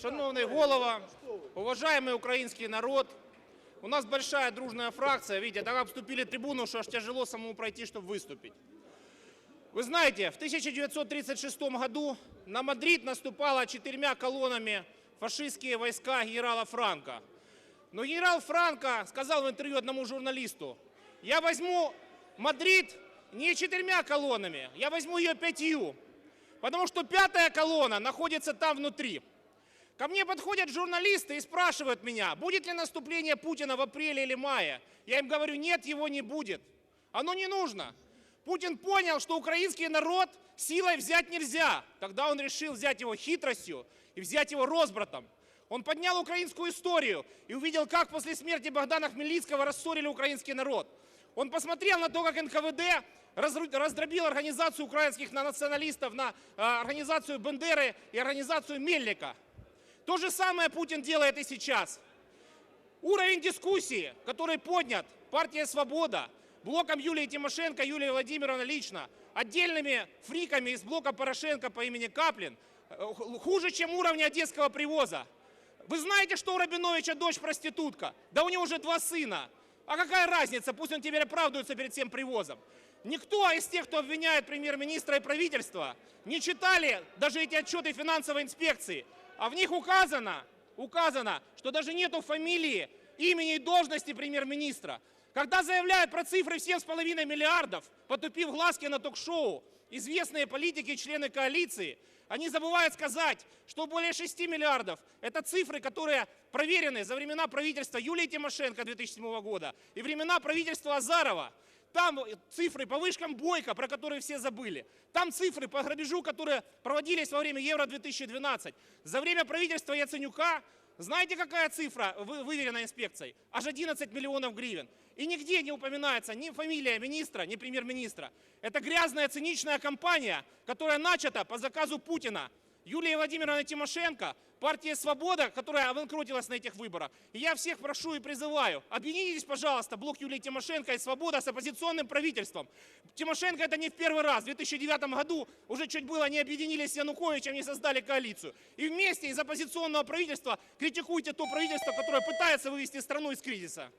Шановный голова, уважаемый украинский народ, у нас большая дружная фракция. Видите, так обступили трибуну, что аж тяжело самому пройти, чтобы выступить. Вы знаете, в 1936 году на Мадрид наступало четырьмя колоннами фашистские войска генерала Франка. Но генерал Франко сказал в интервью одному журналисту, я возьму Мадрид не четырьмя колоннами, я возьму ее пятью, потому что пятая колонна находится там внутри. Ко мне подходят журналисты и спрашивают меня, будет ли наступление Путина в апреле или мае. Я им говорю, нет, его не будет. Оно не нужно. Путин понял, что украинский народ силой взять нельзя. Тогда он решил взять его хитростью и взять его разбратом. Он поднял украинскую историю и увидел, как после смерти Богдана Хмельницкого рассорили украинский народ. Он посмотрел на то, как НКВД раздробил организацию украинских националистов на э, организацию Бендеры и организацию Мельника. То же самое Путин делает и сейчас. Уровень дискуссии, который поднят партия «Свобода», блоком Юлии Тимошенко, Юлии Владимировны лично, отдельными фриками из блока Порошенко по имени Каплин, э, хуже, чем уровень одесского привоза. Вы знаете, что у Рабиновича дочь проститутка? Да у него уже два сына. А какая разница? Пусть он теперь оправдывается перед всем привозом. Никто из тех, кто обвиняет премьер-министра и правительство, не читали даже эти отчеты финансовой инспекции. А в них указано, указано, что даже нету фамилии, имени и должности премьер-министра. Когда заявляют про цифры в 7,5 миллиардов, потупив глазки на ток-шоу, известные политики и члены коалиции, они забывают сказать, что более 6 миллиардов – это цифры, которые проверены за времена правительства Юлии Тимошенко 2007 года и времена правительства Азарова. Там цифры по вышкам Бойко, про которые все забыли. Там цифры по грабежу, которые проводились во время Евро-2012. За время правительства Яценюка, знаете, какая цифра вы- выверена инспекцией? Аж 11 миллионов гривен. И нигде не упоминается ни фамилия министра, ни премьер-министра. Это грязная, циничная кампания, которая начата по заказу Путина. Юлия Владимировна Тимошенко, партия «Свобода», которая обанкротилась на этих выборах. И я всех прошу и призываю, объединитесь, пожалуйста, блок Юлии Тимошенко и «Свобода» с оппозиционным правительством. Тимошенко это не в первый раз. В 2009 году уже чуть было не объединились с Януковичем, не создали коалицию. И вместе из оппозиционного правительства критикуйте то правительство, которое пытается вывести страну из кризиса.